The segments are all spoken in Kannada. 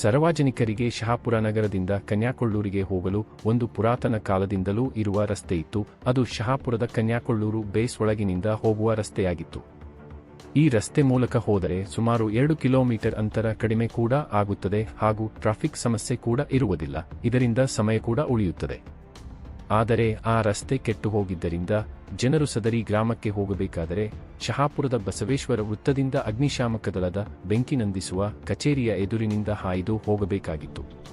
ಸಾರ್ವಜನಿಕರಿಗೆ ಶಹಾಪುರ ನಗರದಿಂದ ಕನ್ಯಾಕೊಳ್ಳೂರಿಗೆ ಹೋಗಲು ಒಂದು ಪುರಾತನ ಕಾಲದಿಂದಲೂ ಇರುವ ರಸ್ತೆಯಿತ್ತು ಅದು ಶಹಾಪುರದ ಕನ್ಯಾಕೊಳ್ಳೂರು ಬೇಸ್ ಒಳಗಿನಿಂದ ಹೋಗುವ ರಸ್ತೆಯಾಗಿತ್ತು. ಈ ರಸ್ತೆ ಮೂಲಕ ಹೋದರೆ ಸುಮಾರು ಎರಡು ಕಿಲೋಮೀಟರ್ ಅಂತರ ಕಡಿಮೆ ಕೂಡ ಆಗುತ್ತದೆ ಹಾಗೂ ಟ್ರಾಫಿಕ್ ಸಮಸ್ಯೆ ಕೂಡ ಇರುವುದಿಲ್ಲ. ಇದರಿಂದ ಸಮಯ ಕೂಡ ಉಳಿಯುತ್ತದೆ. ಆದರೆ ಆ ರಸ್ತೆ ಕೆಟ್ಟು ಹೋಗಿದ್ದರಿಂದ ಜನರು ಸದರಿ ಗ್ರಾಮಕ್ಕೆ ಹೋಗಬೇಕಾದರೆ ಶಹಾಪುರದ ಬಸವೇಶ್ವರ ವೃತ್ತದಿಂದ ಅಗ್ನಿಶಾಮಕ ದಳದ ಬೆಂಕಿ ನಂದಿಸುವ ಕಚೇರಿಯ ಎದುರಿನಿಂದ ಹಾಯ್ದು ಹೋಗಬೇಕಾಗಿತ್ತು.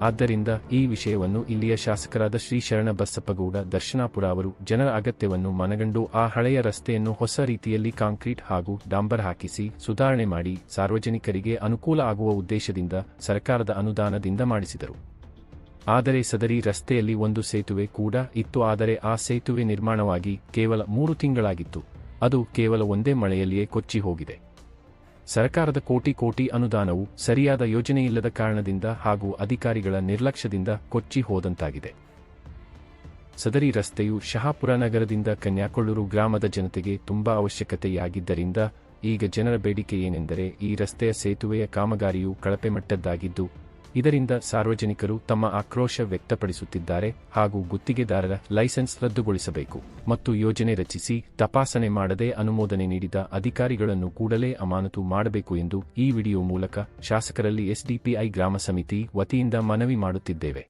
ಆದ್ದರಿಂದ ಈ ವಿಷಯವನ್ನು ಇಲ್ಲಿಯ ಶಾಸಕರಾದ ಶ್ರೀ ಶರಣ ಬಸಪ್ಪಗೌಡ ದರ್ಶನಾಪುರ ಅವರು ಜನರ ಅಗತ್ಯವನ್ನು ಮನಗಂಡು ಆ ಹಳೆಯ ರಸ್ತೆಯನ್ನು ಹೊಸ ರೀತಿಯಲ್ಲಿ ಕಾಂಕ್ರೀಟ್ ಹಾಗೂ ಡಾಂಬರ್ ಹಾಕಿಸಿ ಸುಧಾರಣೆ ಮಾಡಿ ಸಾರ್ವಜನಿಕರಿಗೆ ಅನುಕೂಲ ಆಗುವ ಉದ್ದೇಶದಿಂದ ಸರ್ಕಾರದ ಅನುದಾನದಿಂದ ಮಾಡಿಸಿದರು. ಆದರೆ ಸದರಿ ರಸ್ತೆಯಲ್ಲಿ ಒಂದು ಸೇತುವೆ ಕೂಡ ಇತ್ತು, ಆದರೆ ಆ ಸೇತುವೆ ನಿರ್ಮಾಣವಾಗಿ ಕೇವಲ ಮೂರು ತಿಂಗಳಾಗಿತ್ತು. ಅದು ಕೇವಲ ಒಂದೇ ಮಳೆಯಲ್ಲಿಯೇ ಕೊಚ್ಚಿ ಹೋಗಿದೆ. ಸರ್ಕಾರದ ಕೋಟಿ ಕೋಟಿ ಅನುದಾನವು ಸರಿಯಾದ ಯೋಜನೆಯಿಲ್ಲದ ಕಾರಣದಿಂದ ಹಾಗೂ ಅಧಿಕಾರಿಗಳ ನಿರ್ಲಕ್ಷ್ಯದಿಂದ ಕೊಚ್ಚಿ ಹೋದಂತಾಗಿದೆ. ಸದರಿ ರಸ್ತೆಯು ಶಹಾಪುರ ನಗರದಿಂದ ಕನ್ಯಾಕೊಳ್ಳೂರು ಗ್ರಾಮದ ಜನತೆಗೆ ತುಂಬಾ ಅವಶ್ಯಕತೆಯಾಗಿದ್ದರಿಂದ ಈಗ ಜನರ ಬೇಡಿಕೆ ಏನೆಂದರೆ ಈ ರಸ್ತೆಯ ಸೇತುವೆಯ ಕಾಮಗಾರಿಯು ಕಳಪೆ ಮಟ್ಟದ್ದಾಗಿದ್ದು ಇದರಿಂದ ಸಾರ್ವಜನಿಕರು ತಮ್ಮ ಆಕ್ರೋಶ ವ್ಯಕ್ತಪಡಿಸುತ್ತಿದ್ದಾರೆ ಹಾಗೂ ಗುತ್ತಿಗೆದಾರರ ಲೈಸೆನ್ಸ್ ರದ್ದುಗೊಳಿಸಬೇಕು ಮತ್ತು ಯೋಜನೆ ರಚಿಸಿ ತಪಾಸಣೆ ಮಾಡದೆ ಅನುಮೋದನೆ ನೀಡಿದ ಅಧಿಕಾರಿಗಳನ್ನು ಕೂಡಲೇ ಅಮಾನತು ಮಾಡಬೇಕು ಎಂದು ಈ ವಿಡಿಯೋ ಮೂಲಕ ಶಾಸಕರಲ್ಲಿ ಎಸ್ಡಿಪಿಐ ಗ್ರಾಮ ಸಮಿತಿ ವತಿಯಿಂದ ಮನವಿ ಮಾಡುತ್ತಿದ್ದೇವೆ.